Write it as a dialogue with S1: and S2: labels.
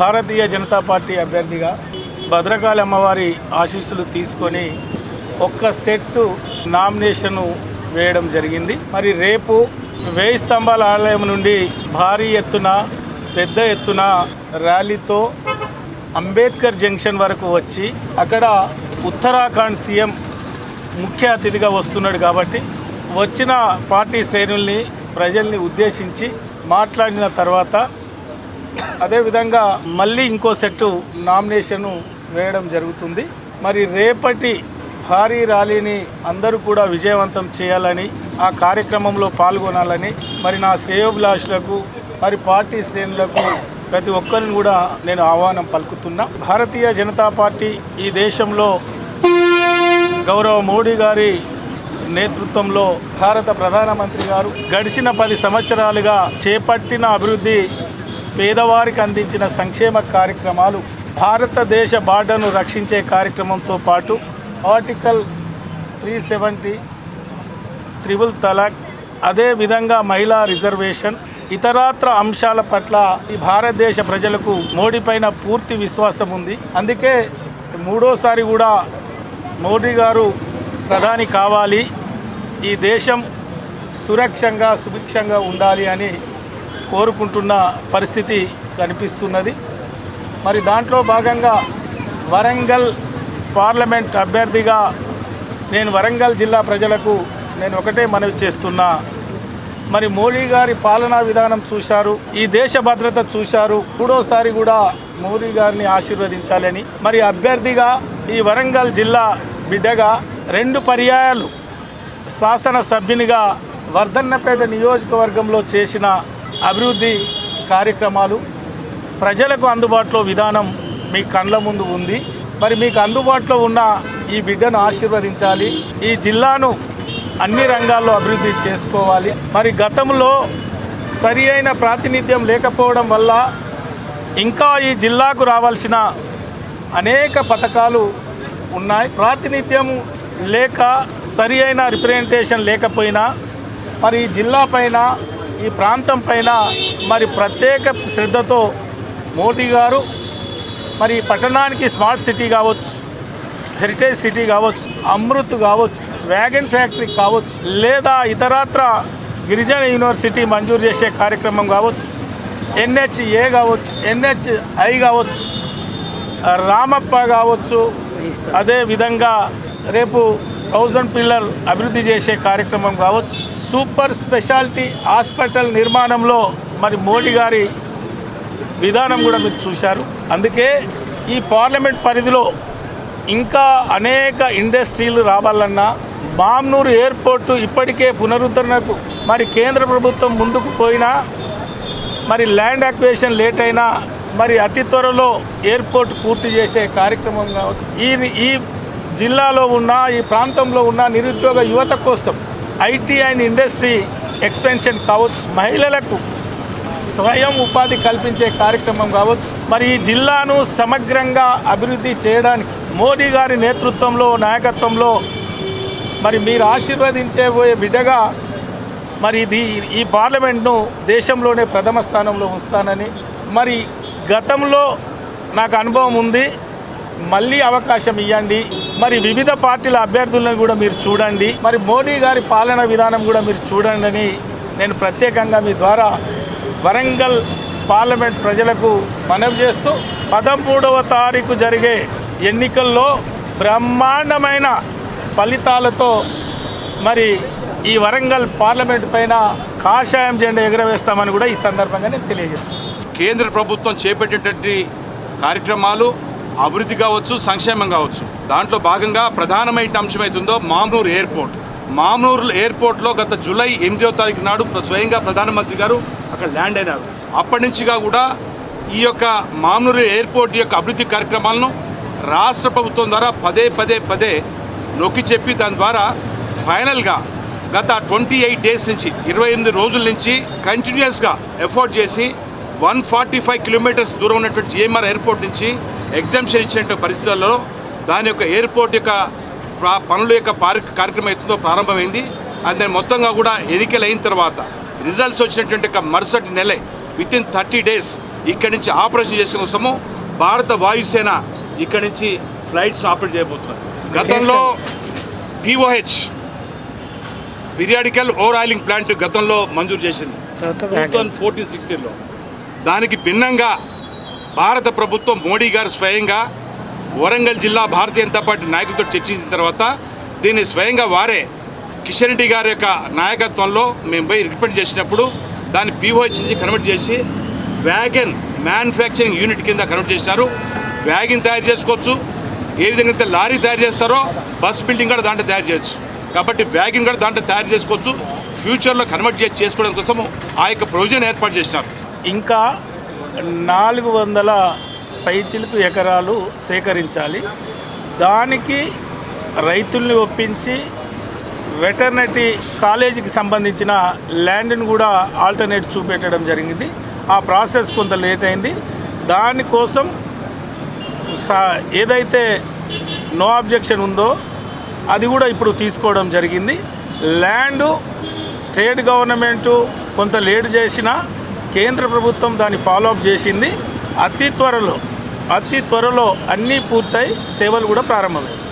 S1: Bharatiya Janata party అభ్యర్థిగా భద్రకాళి అమ్మవారి ఆశీస్సులు తీసుకొని ఒక్క సెట్టు నామినేషను వేయడం జరిగింది. మరి రేపు వేయి స్తంభాల ఆలయం నుండి భారీ ఎత్తున పెద్ద ఎత్తున ర్యాలీతో అంబేద్కర్ జంక్షన్ వరకు వచ్చి అక్కడ ఉత్తరాఖండ్ సీఎం ముఖ్య అతిథిగా వస్తున్నాడు కాబట్టి వచ్చిన పార్టీ శ్రేణుల్ని ప్రజల్ని ఉద్దేశించి మాట్లాడిన తర్వాత అదేవిధంగా మళ్ళీ ఇంకో సెట్టు నామినేషను వేయడం జరుగుతుంది. మరి రేపటి భారీ ర్యాలీని అందరూ కూడా విజయవంతం చేయాలని ఆ కార్యక్రమంలో పాల్గొనాలని మరి నా శ్రేయోభిలాషులకు మరి పార్టీ శ్రేణులకు ప్రతి ఒక్కరిని కూడా నేను ఆహ్వానం పలుకుతున్నా. భారతీయ జనతా పార్టీ ఈ దేశంలో గౌరవ మోడీ గారి నేతృత్వంలో భారత ప్రధానమంత్రి గారు గడిచిన పది సంవత్సరాలుగా చేపట్టిన అభివృద్ధి పేదవారికి అందించిన సంక్షేమ కార్యక్రమాలు భారతదేశ బార్డర్ను రక్షించే కార్యక్రమంతో పాటు article three seventy triple talaq అదే విధంగా మహిళా రిజర్వేషన్ ఇతరాత్ర అంశాల పట్ల ఈ భారతదేశ ప్రజలకు మోడీ పైన పూర్తి విశ్వాసం ఉంది. అందుకే మూడోసారి కూడా మోడీ గారు ప్రధాని కావాలి. ఈ దేశం సురక్షంగా సుభిక్షంగా ఉండాలి అని కోరుకుంటున్న పరిస్థితి కనిపిస్తున్నది. మరి దాంట్లో భాగంగా వరంగల్ పార్లమెంట్ అభ్యర్థిగా నేను వరంగల్ జిల్లా ప్రజలకు నేను ఒకటే మనవి చేస్తున్నా. మరి మోడీ గారి పాలనా విధానం చూశారు ఈ దేశ భద్రత చూశారు మూడోసారి కూడా మోడీ గారిని ఆశీర్వదించాలని. మరి అభ్యర్థిగా ఈ వరంగల్ జిల్లా బిడ్డగా రెండు పర్యాయాలు శాసనసభ్యునిగా వర్ధన్నపేట నియోజకవర్గంలో చేసిన అభివృద్ధి కార్యక్రమాలు ప్రజలకు అందుబాటులో విధానం మీ కండ్ల ముందు ఉంది. మరి మీకు అందుబాటులో ఉన్న ఈ బిడ్డను ఆశీర్వదించాలి. ఈ జిల్లాను అన్ని రంగాల్లో అభివృద్ధి చేసుకోవాలి. మరి గతంలో సరి అయిన ప్రాతినిధ్యం లేకపోవడం వల్ల ఇంకా ఈ జిల్లాకు రావాల్సిన అనేక పథకాలు ఉన్నాయి. ప్రాతినిధ్యం లేక సరి అయిన రిప్రజెంటేషన్ లేకపోయినా మరి ఈ జిల్లా పైన ఈ ప్రాంతం పైన మరి ప్రత్యేక శ్రద్ధతో మోదీ గారు మరి పట్టణానికి స్మార్ట్ సిటీ కావచ్చు హెరిటేజ్ సిటీ కావచ్చు అమృత్ కావచ్చు వ్యాగన్ ఫ్యాక్టరీ కావచ్చు లేదా ఇతరత్ర గిరిజన యూనివర్సిటీ మంజూరు చేసే కార్యక్రమం కావచ్చు ఎన్హెచ్ఏ కావచ్చు ఎన్హెచ్ఐ కావచ్చు రామప్ప కావచ్చు అదే విధంగా రేపు థౌజండ్ పిల్లర్ అభివృద్ధి చేసే కార్యక్రమం కావచ్చు. సూపర్ స్పెషాలిటీ హాస్పిటల్ నిర్మాణంలో మరి మోడీ గారి విధానం కూడా మీరు చూశారు. అందుకే ఈ పార్లమెంట్ పరిధిలో ఇంకా అనేక ఇండస్ట్రీలు రావాలన్నా మామ్నూరు ఎయిర్పోర్టు ఇప్పటికే పునరుద్ధరణకు మరి కేంద్ర ప్రభుత్వం ముందుకు పోయినా మరి ల్యాండ్ యాక్వేషన్ లేట్ అయినా మరి అతి త్వరలో ఎయిర్పోర్ట్ పూర్తి చేసే కార్యక్రమం కావచ్చు. ఈ ఈ జిల్లాలో ఉన్న ఈ ప్రాంతంలో ఉన్న నిరుద్యోగ యువత కోసం ఐటీ అండ్ ఇండస్ట్రీ ఎక్స్పెన్షన్ కావచ్చు. మహిళలకు స్వయం ఉపాధి కల్పించే కార్యక్రమం కావచ్చు. మరి ఈ జిల్లాను సమగ్రంగా అభివృద్ధి చేయడానికి మోడీ గారి నేతృత్వంలో నాయకత్వంలో మరి మీరు ఆశీర్వదించబోయే బిడ్డగా మరి ఇది ఈ పార్లమెంట్ను దేశంలోనే ప్రథమ స్థానంలో ఉంచుతానని మరి గతంలో నాకు అనుభవం ఉంది. మళ్ళీ అవకాశం ఇవ్వండి మరి వివిధ పార్టీల అభ్యర్థులను కూడా మీరు చూడండి. మరి మోడీ గారి పాలన విధానం కూడా మీరు చూడండి అని నేను ప్రత్యేకంగా మీ ద్వారా వరంగల్ పార్లమెంట్ ప్రజలకు మనవి చేస్తూ పదమూడవ తారీఖు జరిగే ఎన్నికల్లో బ్రహ్మాండమైన ఫలితాలతో మరి ఈ వరంగల్ పార్లమెంట్ పైన కాషాయం జెండా ఎగురవేస్తామని కూడా ఈ సందర్భంగా నేను తెలియజేస్తాను
S2: కేంద్ర ప్రభుత్వం చేపట్టేటటువంటి కార్యక్రమాలు అభివృద్ధి కావచ్చు సంక్షేమం కావచ్చు. దాంట్లో భాగంగా ప్రధానమైన అంశం అవుతుందో మామ్నూరు ఎయిర్పోర్ట్. మామూరు ఎయిర్పోర్ట్లో గత జూలై ఎనిమిదో తారీఖు నాడు స్వయంగా ప్రధానమంత్రి గారు అక్కడ ల్యాండ్ అయినారు. అప్పటి నుంచిగా కూడా ఈ యొక్క మామ్నూరు ఎయిర్పోర్ట్ యొక్క అభివృద్ధి కార్యక్రమాలను రాష్ట్ర ప్రభుత్వం ద్వారా పదే పదే పదే నొక్కి చెప్పి దాని ద్వారా ఫైనల్గా గత ట్వంటీ ఎయిట్ డేస్ నుంచి ఇరవై ఎనిమిది రోజుల నుంచి కంటిన్యూస్గా ఎఫోర్డ్ చేసి వన్ ఫార్టీ ఫైవ్ కిలోమీటర్స్ దూరం ఉన్నటువంటి జిఎంఆర్ ఎయిర్పోర్ట్ నుంచి ఎగ్జామ్షన్ ఇచ్చినటువంటి పరిస్థితుల్లో దాని యొక్క ఎయిర్పోర్ట్ యొక్క పనుల యొక్క కార్యక్రమం ఎత్తుతో ప్రారంభమైంది. అది మొత్తంగా కూడా ఎన్నికలు అయిన తర్వాత రిజల్ట్స్ వచ్చినటువంటి మరుసటి నెలే విత్ ఇన్ థర్టీ డేస్ ఇక్కడి నుంచి ఆపరేషన్ చేసిన కోసము భారత వాయుసేన ఇక్కడి నుంచి ఫ్లైట్స్ ఆపరేట్ చేయబోతున్నారు గతంలో POH periodical over oiling plant గతంలో మంజూరు చేసింది. టూ థౌజండ్ ఫోర్టీన్ సిక్స్టీన్లో దానికి భిన్నంగా భారత ప్రభుత్వం మోడీ గారు స్వయంగా వరంగల్ జిల్లా భారతీయ జనతా పార్టీ నాయకులతో చర్చించిన తర్వాత దీన్ని స్వయంగా వారే కిషన్ రెడ్డి గారి యొక్క నాయకత్వంలో మేము పోయి రికమెండ్ చేసినప్పుడు దాన్ని పీఓహెచ్ నుంచి కన్వర్ట్ చేసి వ్యాగన్ మ్యానుఫ్యాక్చరింగ్ యూనిట్ కింద కన్వర్ట్ చేసినారు వ్యాగన్ తయారు చేసుకోవచ్చు. ఏ విధంగా అయితే లారీ తయారు చేస్తారో బస్ బిల్డింగ్ కూడా దాంట్లో తయారు చేయొచ్చు. కాబట్టి వ్యాగన్ కూడా దాంట్లో తయారు చేసుకోవచ్చు. ఫ్యూచర్లో కన్వర్ట్ చేసి చేసుకోవడం కోసం ఆ యొక్క ప్రొవిజన్ ఏర్పాటు చేసినారు.
S1: ఇంకా నాలుగు వందల పైచిలుకు ఎకరాలు సేకరించాలి. దానికి రైతుల్ని ఒప్పించి వెటర్నరీ కాలేజీకి సంబంధించిన ల్యాండ్ని కూడా ఆల్టర్నేట్ చూపెట్టడం జరిగింది. ఆ ప్రాసెస్ కొంత లేట్ అయింది. దానికోసం సా- ఏదైతే నో అబ్జెక్షన్ ఉందో అది కూడా ఇప్పుడు తీసుకోవడం జరిగింది. ల్యాండు స్టేట్ గవర్నమెంటు కొంత లేట్ చేసినా కేంద్ర ప్రభుత్వం దాన్ని ఫాలోఅప్ చేసింది. అతి త్వరలో అతి త్వరలో అన్నీ పూర్తయి సేవలు కూడా ప్రారంభమయ్యాయి.